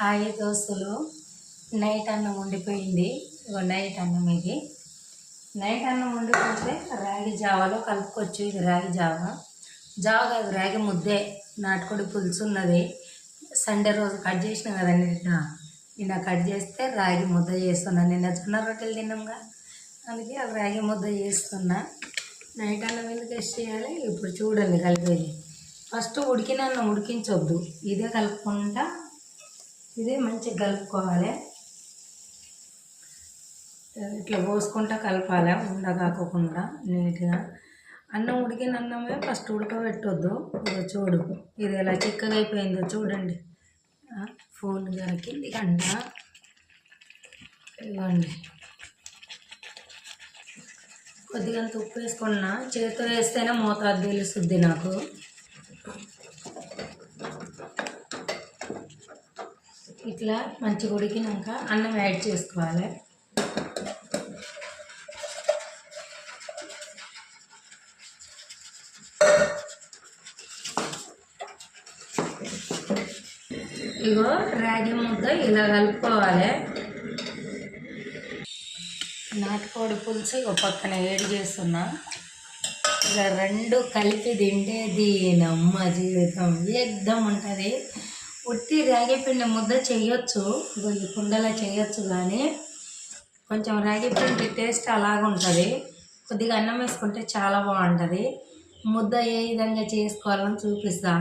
Hi దోస్తులు. Night అన్నం ఉండిపోయింది ఇగో నైట్ అన్నం ఇది. నైట్ అన్నం ఉండిపోతే రాగి జావాలో కలుపుకోవచ్చు. ఇది రాగి జావ. జావ కాదు రాగి ముద్దే. నాటుకోడి పులుసు ఉన్నది. సండే రోజు కట్ చేసిన కదండి నిన్న? నిన్న కట్ చేస్తే రాగి ముద్ద చేస్తున్నా. నిన్న జొన్న రొట్టెలు తిన్నాంగా? అందుకే అది రాగి ముద్ద చేస్తున్నా. నైట్ అన్నం ఎందుకు వేస్ట్ చేయాలి? ఇప్పుడు చూడండి కలిపేది. ఫస్ట్ ఉడికిన అన్నం ఉడికించొద్దు. ఇదే కలుపుకుంటా ఇదే మంచిగా కలుపుకోవాలి. ఇట్లా పోసుకుంటా కలపాలి ఉండకాకోకుండా నీట్గా. అన్నం ఉడికిన అన్నమే ఫస్ట్ ఉడకబెట్టొద్దు. ఇదిగో చూడు ఇది ఎలా చిక్కగా అయిపోయిందో చూడండి ఫోన్ దొరికింది కంట ఇవ్వండి కొద్దిగా అంత ఉప్పు వేసుకున్నా చేతితో వేస్తేనే మోతాదు తెలుస్తుంది నాకు. ఇట్లా మంచిగా ఉడికినాక అన్నం యాడ్ చేసుకోవాలి. ఇగో రాగి ముద్ద ఇలా కలుపుకోవాలి. నాటుకోడి పులుసు ఇక పక్కన వేడి చేస్తున్నా. ఇక రెండు కలిపి తింటేది నమ్మ జీవితం ఏకదం ఉంటుంది. ఉట్టి రాగి పిండి ముద్ద చేయొచ్చు. ఇగో ఈ చేయొచ్చు కానీ కొంచెం రాగి పిండి టేస్ట్ అలాగుంటుంది. కొద్దిగా అన్నం వేసుకుంటే చాలా బాగుంటుంది. ముద్ద ఏ విధంగా చేసుకోవాలని చూపిస్తా.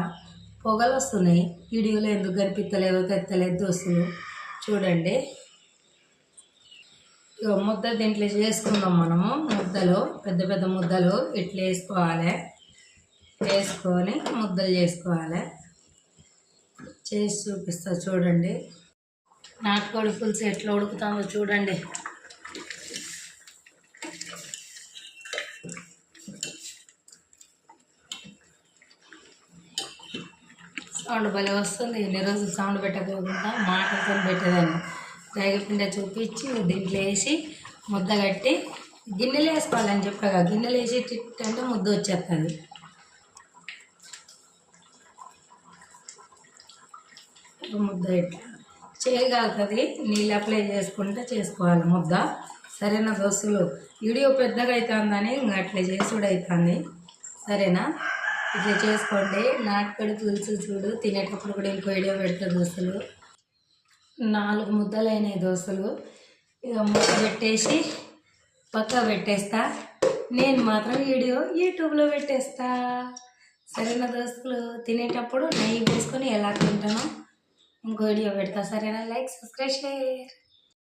పొగలు వస్తున్నాయి వీడియోలో ఎందుకు కనిపించలేదో తెత్తలేదు దోస్తులు చూడండి. ముద్ద దీంట్లో చేసుకుందాం మనము. ముద్దలు పెద్ద పెద్ద ముద్దలు ఇట్లా వేసుకోవాలి. వేసుకొని ముద్దలు చేసుకోవాలి. చేసి చూపిస్తా చూడండి. నాటుకోడి పులుసు ఎట్లా ఉడుకుతుందో చూడండి. సౌండ్ భలే వస్తుంది. ఎన్ని రోజులు సౌండ్ పెట్టకపోకుండా మాటలతో పెట్టేదాన్ని. రేగపిండి చూపించి దీంట్లో వేసి ముద్ద కట్టి గిన్నెలు వేసుకోవాలని చెప్పగా. గిన్నెలు వేసి అంటే ముద్ద వచ్చేస్తుంది ముద్ద ఇట్లా చేయగలుగుతుంది నీళ్ళు అప్లై చేసుకుంటే చేసుకోవాలి ముద్ద. సరేనా దోస్తులు? వీడియో పెద్దగా అవుతుందని ఇంకా అట్లా చేసుడు అవుతుంది సరేనా? ఇట్లా చేసుకోండి. నాటుకోడి పులుసు చూడు తినేటప్పుడు కూడా ఇంకో వీడియో పెడతా దోస్తులు. నాలుగు ముద్దలు అయినాయి దోస్తులు. ఇక ముద్ద పెట్టేసి పక్క పెట్టేస్తా. నేను మాత్రం వీడియో యూట్యూబ్లో పెట్టేస్తా. సరేనా దోస్తులు? తినేటప్పుడు నెయ్యి వేసుకొని ఎలా తింటానో ఇంకో వీడియో పెడతా. సరేనా? Like subscribe share.